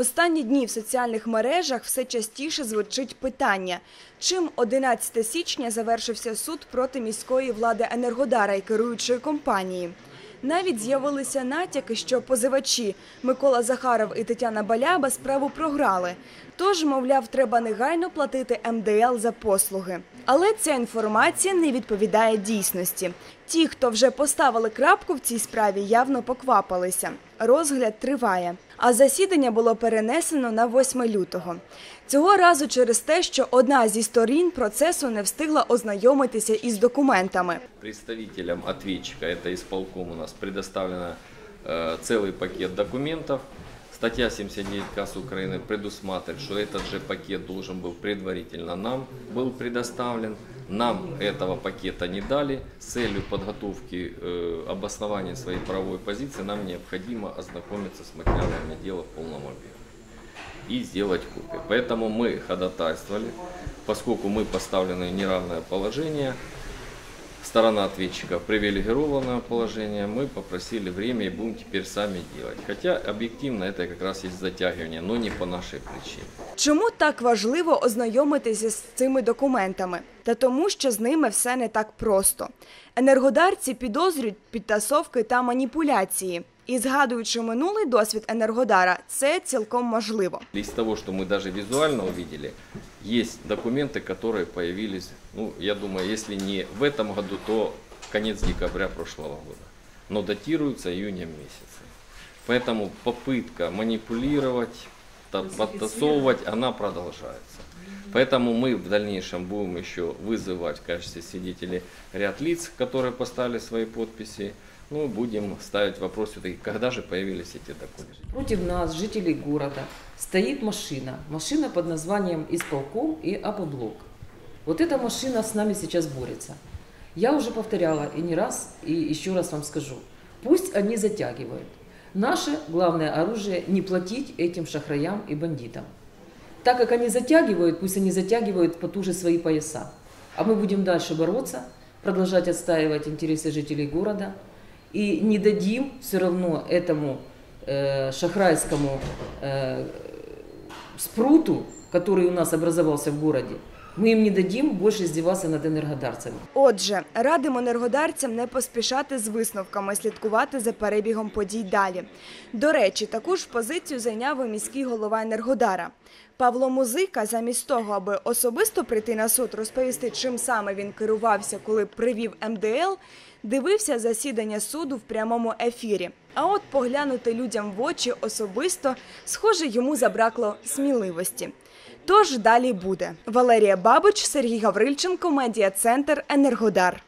Останні дні в соціальних мережах все частіше звучить питання, чим 11 січня завершився суд проти міської влади Енергодара і керуючої компанії. Навіть з'явилися натяки, що позивачі Микола Захаров і Тетяна Баляба справу програли. Тож, мовляв, треба негайно платити МДЛ за послуги. Але ця інформація не відповідає дійсності. Ті, хто вже поставили крапку в цій справі, явно поквапилися. Розгляд триває. А засідання було перенесено на 8 лютого. Цього разу через те, що одна зі сторін процесу не встигла ознайомитися із документами. Представителям ответчика, это исполком у нас, предоставлено э, целый пакет документов. Статья 79 КАС Украины предусматривает, что этот же пакет должен был предварительно нам был предоставлен. Нам этого пакета не дали. С целью подготовки э, обоснования своей правовой позиции нам необходимо ознакомиться с материалами дела в полном объеме и сделать копию. Поэтому мы ходатайствовали, поскольку мы поставлены в неравное положение, сторона ответчика привилегированное положение, мы попросили время и будем теперь сами делать. Хотя объективно это как раз есть затягивание, но не по нашей причине. Чому так важливо ознайомитися з цими документами? Та тому, що з ними все не так просто. Енергодарці підозрюють підтасовки та маніпуляції. І згадуючи минулий досвід Енергодара, це цілком можливо. Из того, что мы даже визуально увидели, есть документы, которые появились, ну, я думаю, если не в этом году, то конец декабря прошлого года. Но датируются июнем месяце. Поэтому попытка манипулировать, та- подтасовывать, она продолжается. Поэтому мы в дальнейшем будем еще вызывать в качестве свидетелей ряд лиц, которые поставили свои подписи. Ну, будем ставить вопрос все-таки, когда же появились эти документы. Против нас, жителей города, стоит машина. Машина под названием «Исполком» и «Апоблок». Вот эта машина с нами сейчас борется. Я уже повторяла и не раз, и еще раз вам скажу. Пусть они затягивают. Наше главное оружие – не платить этим шахраям и бандитам. Так как они затягивают, пусть они затягивают потуже свои пояса. А мы будем дальше бороться, продолжать отстаивать интересы жителей города и не дадим все равно этому э, шахрайскому э, спруту, который у нас образовался в городе, мы им не дадим больше издеваться над энергодарцами. Отже, радимо енергодарцям не поспішати з висновками, слідкувати за перебігом подій далі. До речі, таку ж позицію зайняв і міський голова Енергодара. Павло Музика, замість того, аби особисто прийти на суд, розповісти, чим саме він керувався, коли привів МДЛ, дивився засідання суду в прямому ефірі. А от поглянути людям в очі особисто, схоже, йому забракло сміливості. Тож далі буде. Валерія Бабич, Сергій Гаврильченко, медіа центр Енергодар.